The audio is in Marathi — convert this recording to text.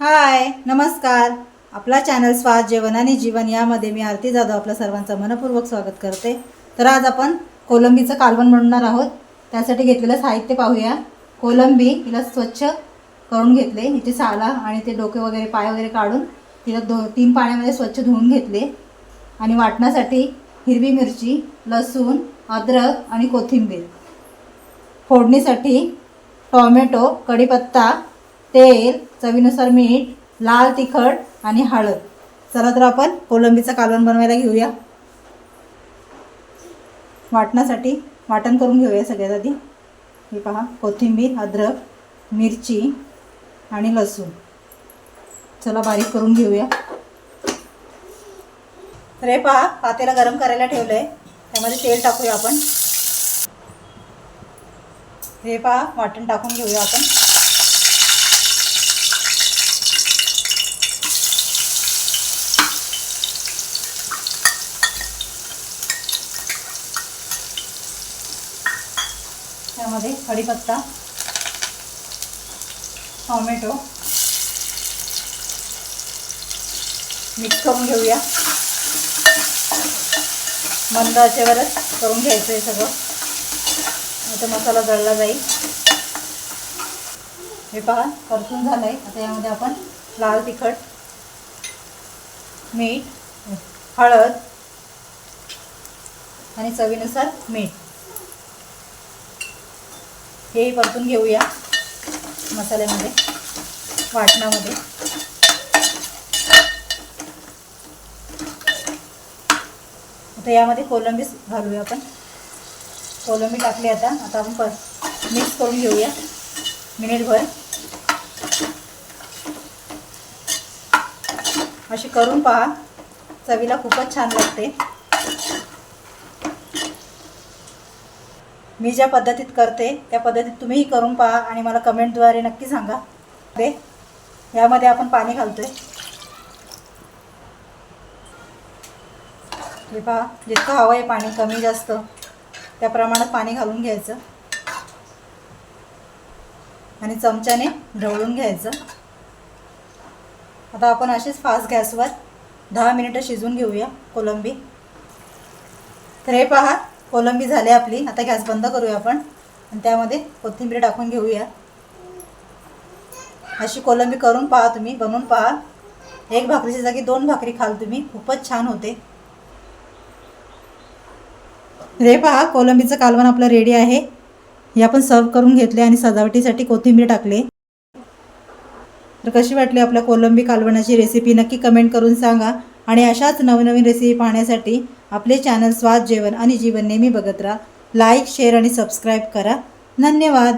हाय नमस्कार. आपला चॅनल स्वाद जेवण आणि जीवन यामध्ये मी आरती जाधव आपल्या सर्वांचं मनपूर्वक स्वागत करते. तर आज आपण कोलंबीचं कालवण बनवणार आहोत. त्यासाठी घेतलेलं साहित्य पाहूया. कोलंबी हिला स्वच्छ करून घेतले. हिचे साला आणि ते डोके वगैरे पाय वगैरे काढून तिला दो तीन पाण्यामध्ये स्वच्छ धुवून घेतले. आणि वाटण्यासाठी हिरवी मिरची लसूण अद्रक आणि कोथिंबीर. फोडणीसाठी टॉमॅटो कढीपत्ता तेल चवीनुसार मीठ लाल तिखट आणि हळद. चला तर आपण कोलंबीचं कालवण बनवायला घेऊया. वाटण्यासाठी वाटण करून घेऊया सगळ्यात आधी. हे पहा कोथिंबीर अद्रक मिरची आणि लसूण. चला बारीक करून घेऊया. तर हे पहा पातेला गरम करायला ठेवलं आहे त्यामध्ये तेल टाकूया आपण. हे पहा वाटण टाकून घेऊया आपण. त्यामध्ये कढीपत्ता टॉमॅटो मिक्स करून घेऊया. मंदाचेवरच करून घ्यायचं आहे सगळं. आता मसाला जळला जाईल. हे पहा परतून झालं आहे आता यामध्ये आपण लाल तिखट मीठ हळद आणि चवीनुसार मीठ. हे परतून घेऊया मसाल्यामध्ये वाटणामध्ये. आता यामध्ये कोलंबीच घालूया आपण. कोलंबी टाकली आता आता आपण पर मिक्स करून घेऊया मिनिटभर. अशी करून पहा चवीला खूपच छान लागते. मी ज्या पद्धतीत करते त्या पद्धतीत तुम्हीही करून पहा आणि मला कमेंटद्वारे नक्की सांगा. ते यामध्ये आपण पाणी घालतो आहे हे पहा जितकं हवं आहे पाणी कमी जास्त. त्या प्रमाणात पाणी घालून घ्यायचं. आणि चमच्याने ढवळून घ्यायचं. आता आपण अशीच फास्ट गॅसवर दहा मिनिटं शिजवून घेऊया कोलंबी. तर हे पहा कोलंबी झाली आपली. आता गॅस बंद करूया आपण. आणि त्यामध्ये कोथिंबीर टाकून घेऊया. अशी कोलंबी करून पहा तुम्ही बनवून पहा. एक भाकरीच्या जागी दोन भाकरी खाल तुम्ही. खूपच छान होते. रे पहा कोलंबीचं कालवण आपलं रेडी आहे. हे आपण सर्व करून घेतले आणि सजावटीसाठी कोथिंबीर टाकले. तर कशी वाटली आपल्या कोलंबी कालवणाची रेसिपी नक्की कमेंट करून सांगा. आणि अशाच नवनवीन रेसिपी पाहण्यासाठी आपले चॅनल स्वाद जेवण आणि जीवन नेहमी बघत राहा. लाईक शेअर आणि सबस्क्राईब करा. धन्यवाद.